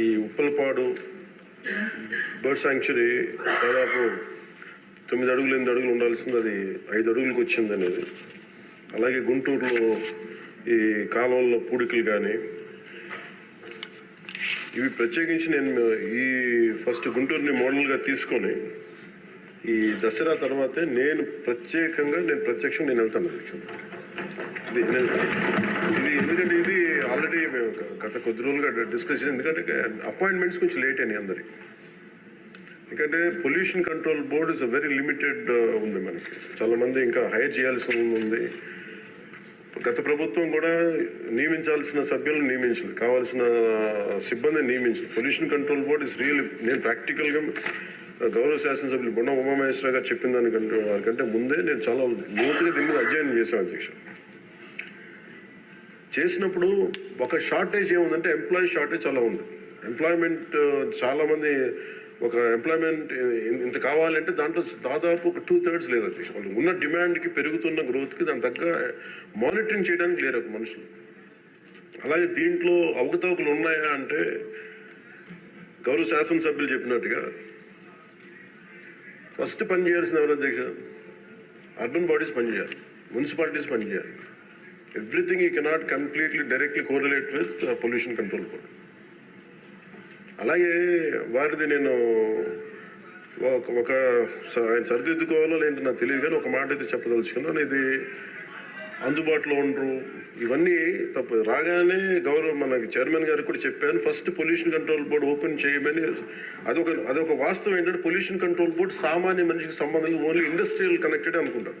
ఈ Uppalapadu bird sanctuary దాదాపు తొమ్మిది అడుగులు ఎనిమిది అడుగులు ఉండాల్సింది అది ఐదు అడుగులకు వచ్చింది అనేది అలాగే గుంటూరులో ఈ కాలువల్లో పూడికలు కానీ ఇవి ప్రత్యేకించి నేను ఈ ఫస్ట్ గుంటూరుని మోడల్గా తీసుకొని ఈ దసరా తర్వాతే నేను ప్రత్యేకంగా నేను ప్రత్యక్షంగా నేను వెళ్తాను అధ్యక్షుడు. ఇది ఎందుకంటే ఇది ఆల్రెడీ మేము గత కొద్ది రోజులుగా డిస్కస్ ఎందుకంటే అపాయింట్మెంట్స్ కొంచెం లేట్ అయినాయి అందరికి. ఎందుకంటే pollution control board is very limited ఉంది మనకి. చాలా మంది ఇంకా హైర్ చేయాల్సి ఉంది. గత ప్రభుత్వం కూడా నియమించాల్సిన సభ్యులను నియమించలేదు. కావాల్సిన uh, సిబ్బందిని నియమించలేదు. Pollution control board is real నేను ప్రాక్టికల్గా uh, గౌరవ శాసనసభ్యులు బొండ ఉమామహేశ్వర గారు చెప్పిన దానికంటే వారికంటే ముందే నేను చాలా లోతుగా దీని మీద అధ్యయనం చేశాను అధ్యక్షుడు చేసినప్పుడు ఒక షార్టేజ్ ఏముందంటే ఎంప్లాయీ షార్టేజ్ చాలా ఉంది. ఎంప్లాయ్మెంట్ uh, చాలామంది ఒక ఎంప్లాయ్మెంట్ uh, ఇంత కావాలంటే దాంట్లో దాదాపు ఒక టూ థర్డ్స్ లేదు అధ్యక్ష వాళ్ళు ఉన్న డిమాండ్కి పెరుగుతున్న గ్రోత్కి దాని తగ్గ మానిటరింగ్ చేయడానికి లేరు ఒక మనుషులు. అలాగే దీంట్లో అవకతవకలు ఉన్నాయా అంటే గౌరవ శాసనసభ్యులు చెప్పినట్టుగా ఫస్ట్ పని చేయాల్సిన ఎవరు అధ్యక్ష? అర్బన్ బాడీస్ పనిచేయాలి. మున్సిపాలిటీస్ పనిచేయాలి. Everything you cannot completely directly correlate with pollution control board అలాగే వారిది నేను ఒక ఆయన సరిదిద్దుకోవాలో లేదంటే నాకు తెలియదు కానీ ఒక మాట అయితే చెప్పదలుచుకున్నాను. ఇది అందుబాటులో ఉండరు. ఇవన్నీ తప్పు. రాగానే గౌరవ మనకి చైర్మన్ గారికి కూడా చెప్పాను first pollution control board open చేయమని. అదొక అదొక వాస్తవం ఏంటంటే పొల్యూషన్ కంట్రోల్ బోర్డు సామాన్య మనిషికి సంబంధించి ఓన్లీ ఇండస్ట్రియల్ కనెక్టెడ్ అనుకుంటాను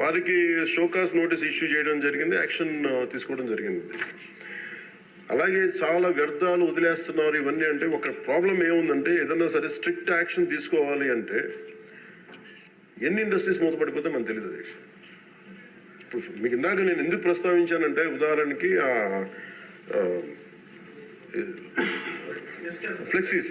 వారికి షోకాస్ నోటీస్ ఇష్యూ చేయడం జరిగింది యాక్షన్ తీసుకోవడం జరిగింది. అలాగే చాలా వ్యర్థాలు వదిలేస్తున్నారు ఇవన్నీ అంటే ఒక ప్రాబ్లం ఏముందంటే ఏదన్నా సరే స్ట్రిక్ట్ యాక్షన్ తీసుకోవాలి అంటే ఎన్ని ఇండస్ట్రీస్ మూతపడిపోతే మనకు తెలియదు అధ్యక్ష ఇప్పుడు మీకు ఇందాక నేను ఎందుకు ప్రస్తావించానంటే ఉదాహరణకి ఆ ఫ్లెక్సీస్.